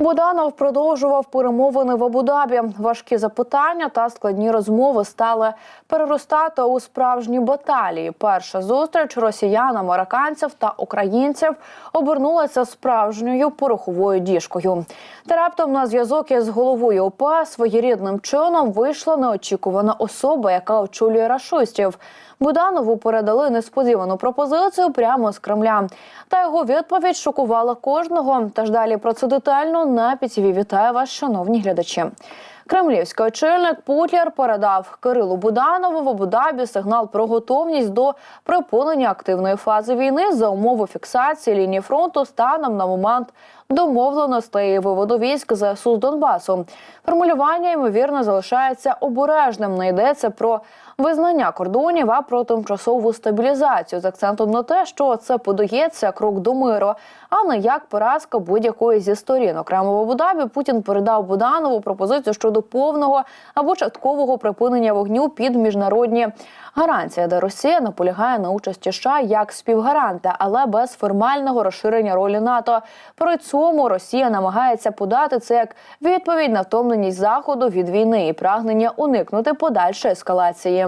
Буданов продовжував перемовини в Абу-Дабі. Важкі запитання та складні розмови стали переростати у справжні баталії. Перша зустріч росіян, американців та українців обернулася справжньою пороховою діжкою. Та раптом на зв'язок із головою ОП своєрідним чином вийшла неочікувана особа, яка очолює рашистів. Буданову передали несподівану пропозицію прямо з Кремля. Та його відповідь шокувала кожного. Тож далі про це детально на пітіві. Вітаю вас, шановні глядачі. Кремлівський очільник Путлер передав Кирилу Буданову в Абу-Дабі сигнал про готовність до припинення активної фази війни за умови фіксації лінії фронту станом на момент домовленостей виводу військ ЗСУ з Донбасу. Формулювання ймовірно залишається обережним. Не йдеться про визнання кордонів, а про тимчасову стабілізацію з акцентом на те, що це подається крок до миру, а не як поразка будь-якої зі сторін. Окремо в Абу-Дабі Путін передав Буданову пропозицію щодо повного або часткового припинення вогню під міжнародні гарантії, де Росія наполягає на участі США як співгаранта, але без формального розширення ролі НАТО. При цьому Росія намагається подати це як відповідь на втомленість заходу від війни і прагнення уникнути подальшої ескалації.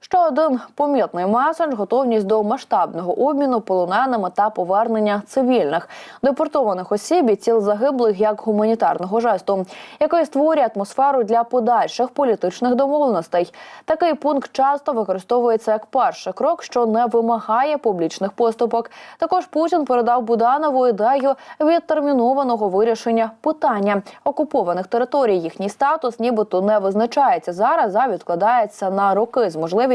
Ще один помітний меседж – готовність до масштабного обміну полоненими та повернення цивільних депортованих осіб і тіл загиблих як гуманітарного жесту, який створює атмосферу для подальших політичних домовленостей. Такий пункт часто використовується як перший крок, що не вимагає публічних поступок. Також Путін передав Буданову ідею відтермінованого вирішення питання окупованих територій. Їхній статус, нібито не визначається зараз, а відкладається на роки з можливістю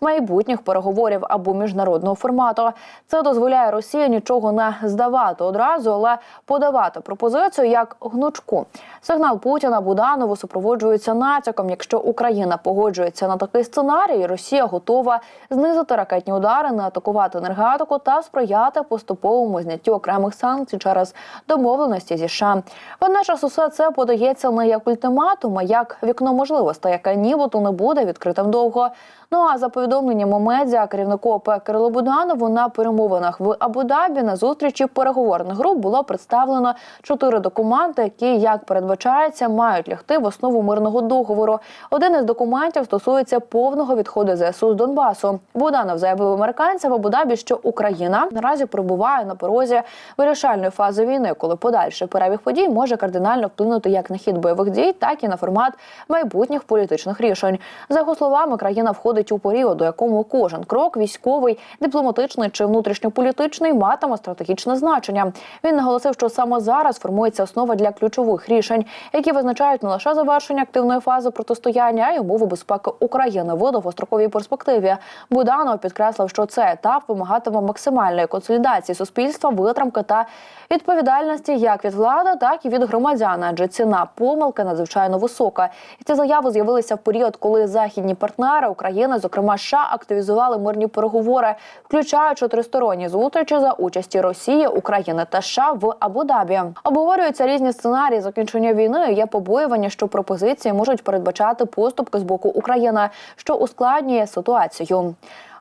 майбутніх переговорів або міжнародного формату. Це дозволяє Росії нічого не здавати одразу, але подавати пропозицію як гнучку. Сигнал Путіна Буданову супроводжується натяком. Якщо Україна погоджується на такий сценарій, Росія готова знизити ракетні удари, не атакувати енергетику та сприяти поступовому зняттю окремих санкцій через домовленості зі США. Водночас усе це подається не як ультиматум, а як вікно можливостей, яке нібито не буде відкритим довго. Ну а за повідомленнями медіа керівнику ОП Кирилу Буданову на перемовинах в Абу-Дабі на зустрічі переговорних груп було представлено чотири документи, які, як передбачається, мають лягти в основу мирного договору. Один із документів стосується повного відходу ЗСУ з Донбасу. Буданов заявив американцям в Абу-Дабі, що Україна наразі перебуває на порозі вирішальної фази війни, коли подальший перебіг подій може кардинально вплинути як на хід бойових дій, так і на формат майбутніх політичних рішень. За його словами, країна входить у період, у якому кожен крок військовий, дипломатичний чи внутрішньополітичний матиме стратегічне значення. Він наголосив, що саме зараз формується основа для ключових рішень, які визначають не лише завершення активної фази протистояння, а й умови безпеки України в довгостроковій перспективі. Буданов підкреслив, що цей етап вимагатиме максимальної консолідації суспільства, витримки та відповідальності як від влади, так і від громадян, адже ціна помилки надзвичайно висока. І ці заяви з'явилися в період, коли західні партнери України, зокрема США, активізували мирні переговори, включаючи тристоронні зустрічі за участі Росії, України та США в Абу-Дабі. Обговорюються різні сценарії закінчення війни. Є побоювання, що пропозиції можуть передбачати поступки з боку України, що ускладнює ситуацію.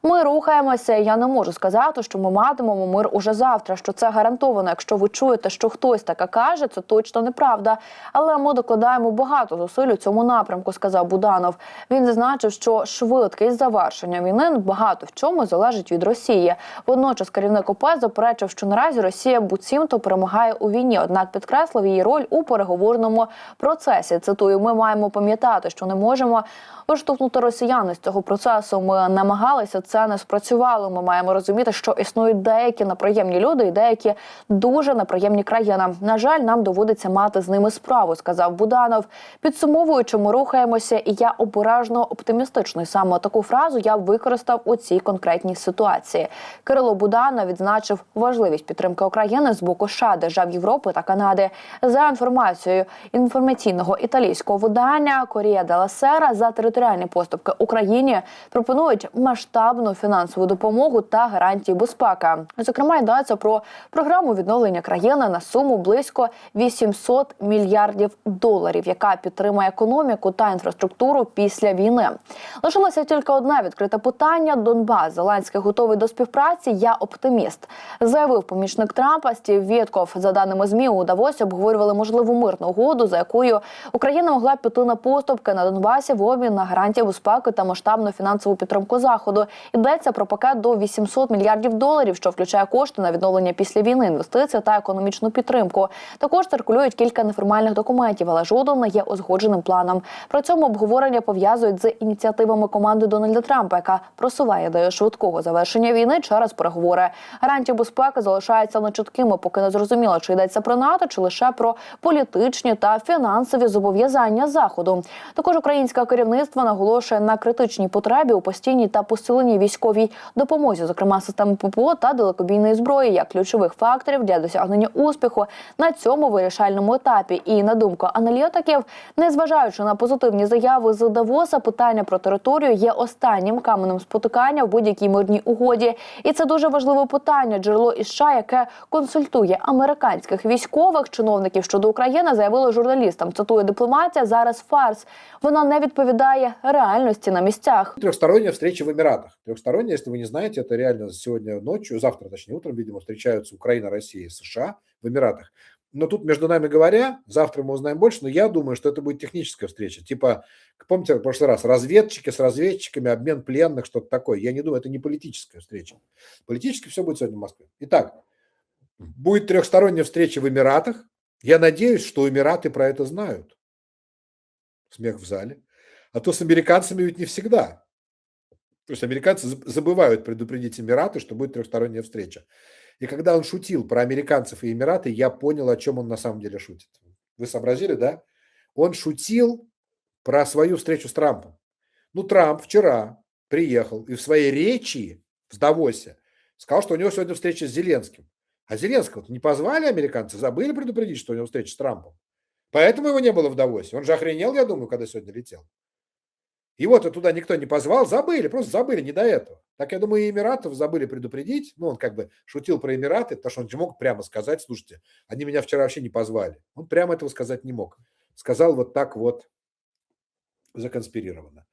Ми рухаємося. Я не можу сказати, що ми матимемо мир уже завтра. Що це гарантовано. Якщо ви чуєте, що хтось таке каже, це точно неправда. Але ми докладаємо багато зусиль у цьому напрямку, сказав Буданов. Він зазначив, що швидкість завершення війни багато в чому залежить від Росії. Водночас керівник ОП заперечив, що наразі Росія буцімто перемагає у війні. Однак підкреслив її роль у переговорному процесі. Цитую: ми маємо пам'ятати, що не можемо виштовхнути росіян з цього процесу. Ми намагалися це не спрацювало. Ми маємо розуміти, що існують деякі неприємні люди і деякі дуже неприємні країни. На жаль, нам доводиться мати з ними справу, сказав Буданов. Підсумовуючи, ми рухаємося, і я обережно оптимістичний. Саме таку фразу я використав у цій конкретній ситуації. Кирило Буданов відзначив важливість підтримки України з боку США, держав Європи та Канади. За інформацією інформаційного італійського видання Корія Дела Сера за територіальні поступки Україні пропонують масштабну масштабну фінансову допомогу та гарантії безпеки. Зокрема, йдеться про програму відновлення країни на суму близько 800 мільярдів доларів, яка підтримує економіку та інфраструктуру після війни. Лишилося тільки одне відкрите питання: Донбас Зеленський готовий до співпраці. Я оптиміст, заявив помічник Трампа Стів Вєтков. За даними змі у Давосі обговорювали можливу мирну угоду, за якою Україна могла піти на поступки на Донбасі в обмін на гарантії безпеки та масштабну фінансову підтримку заходу. Йдеться про пакет до 800 мільярдів доларів, що включає кошти на відновлення після війни, інвестиції та економічну підтримку. Також циркулюють кілька неформальних документів, але жоден не є узгодженим планом. При цьому обговорення пов'язують з ініціативами команди Дональда Трампа, яка просуває ідею швидкого завершення війни через переговори. Гарантії безпеки залишаються нечіткими, поки не зрозуміло, чи йдеться про НАТО, чи лише про політичні та фінансові зобов'язання заходу. Також українське керівництво наголошує на критичній потребі у постійній та посиленій військовій допомозі, зокрема системи ППО та далекобійної зброї, як ключових факторів для досягнення успіху на цьому вирішальному етапі. І на думку аналітиків, незважаючи на позитивні заяви з Давоса, питання про територію є останнім каменем спотикання в будь-якій мирній угоді. І це дуже важливе питання. Джерело із США, яке консультує американських військових чиновників щодо України, заявило журналістам. Цитую дипломатія зараз фарс. Вона не відповідає реальності на місцях. Трехсторонняя встреча в Эмиратах. Трехсторонняя, если вы не знаете, это реально сегодня ночью, завтра, точнее, утром, видимо, встречаются Украина, Россия и США в Эмиратах. Но тут, между нами говоря, завтра мы узнаем больше, но я думаю, что это будет техническая встреча. Типа, помните, в прошлый раз, разведчики с разведчиками, обмен пленных, что-то такое. Я не думаю, это не политическая встреча. Политически все будет сегодня в Москве. Итак, будет трехсторонняя встреча в Эмиратах. Я надеюсь, что Эмираты про это знают. Смех в зале. А то с американцами ведь не всегда. То есть американцы заб- забывают предупредить Эмираты, что будет трехсторонняя встреча. И когда он шутил про американцев и Эмираты, я понял, о чем он на самом деле шутит. Вы сообразили, да? Он шутил про свою встречу с Трампом. Ну, Трамп вчера приехал и в своей речи в Давосе сказал, что у него сегодня встреча с Зеленским. А Зеленского не позвали американцы, забыли предупредить, что у него встреча с Трампом. Поэтому его не было в Давосе. Он же охренел, я думаю, когда сегодня летел. Вот туда никто не позвал, забыли, просто забыли не до этого. Так я думаю, и Эмиратов забыли предупредить. Ну, он как бы шутил про Эмираты, потому что он же мог прямо сказать, слушайте, они меня вчера вообще не позвали. Он прямо этого сказать не мог. Сказал вот так вот законспирированно.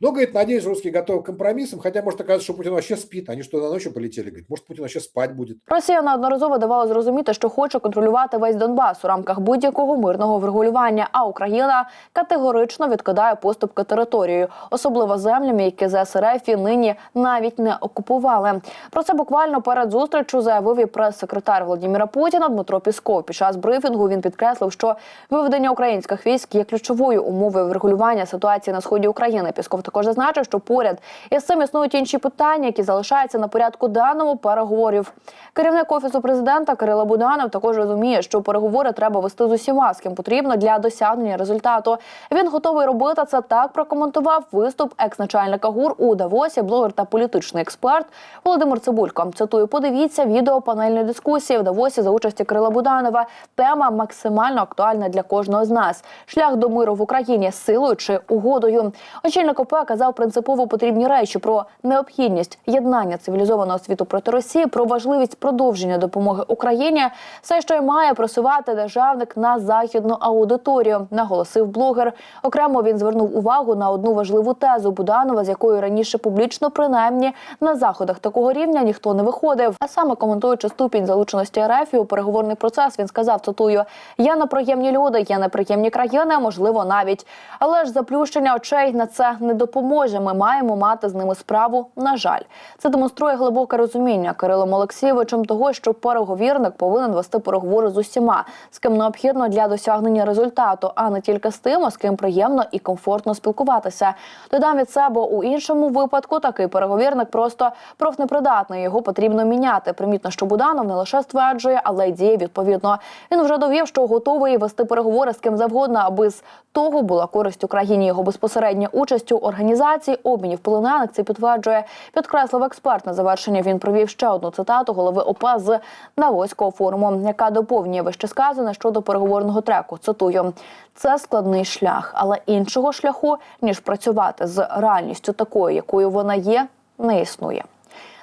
Но, говорит, надеюсь, русские готовы к компромиссам, хотя может оказаться, что Путин вообще спит. Они что, на ночью полетели? Говорит, может, Путин вообще спать будет. Росія неодноразово давала зрозуміти, що хоче контролювати весь Донбас у рамках будь-якого мирного врегулювання. А Україна категорично відкидає поступки територією, особливо землями, які ЗСРФ і нині навіть не окупували. Про це буквально перед зустрічю заявив і прес-секретар Володимира Путіна Дмитро Пісков. Під час брифінгу він підкреслив, що виведення українських військ є ключовою умовою врегулювання ситуації на сході України. Пісков також зазначив, що поряд із цим існують інші питання, які залишаються на порядку денному переговорів. Керівник офісу президента Кирило Буданов також розуміє, що переговори треба вести з усіма, з ким потрібно для досягнення результату. Він готовий робити це. Так прокоментував виступ екс-начальника ГУР у Давосі, блогер та політичний експерт Володимир Цибулько. Цитую, подивіться відео панельної дискусії в Давосі за участі Кирила Буданова. Тема максимально актуальна для кожного з нас. Шлях до миру в Україні силою чи угодою. Очільник ОП казав принципово потрібні речі про необхідність єднання цивілізованого світу проти Росії, про важливість продовження допомоги Україні. Все, що й має просувати державник на західну аудиторію, наголосив блогер. Окремо він звернув увагу на одну важливу тезу Буданова, з якою раніше публічно, принаймні на заходах такого рівня ніхто не виходив. А саме коментуючи ступінь залученості РФ у переговорний процес, він сказав: цитую: я неприємні люди, є неприємні країни, можливо, навіть. Але ж заплющення очей на це не допоможе. Ми маємо мати з ними справу. На жаль, це демонструє глибоке розуміння Кирилом Олексійовичем того, що переговірник повинен вести переговори з усіма, з ким необхідно для досягнення результату, а не тільки з тим, з ким приємно і комфортно спілкуватися. Додам від себе у іншому випадку такий переговірник просто профнепридатний. Його потрібно міняти. Примітно, що Буданов не лише стверджує, але й діє відповідно. Він вже довів, що готовий вести переговори з ким завгодно, аби з того була користь Україні. Його безпосередня участь у організації обмінів полонених це підтверджує, підкреслив експерт. На завершення він провів ще одну цитату голови ОП з Навоського форуму, яка доповнює вище сказане щодо переговорного треку. Цитую: це складний шлях, але іншого шляху ніж працювати з реальністю такою, якою вона є. не існує.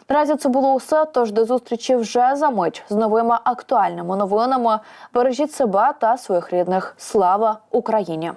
Наразі це було усе. Тож до зустрічі вже за мить з новими актуальними новинами. Бережіть себе та своїх рідних. Слава Україні!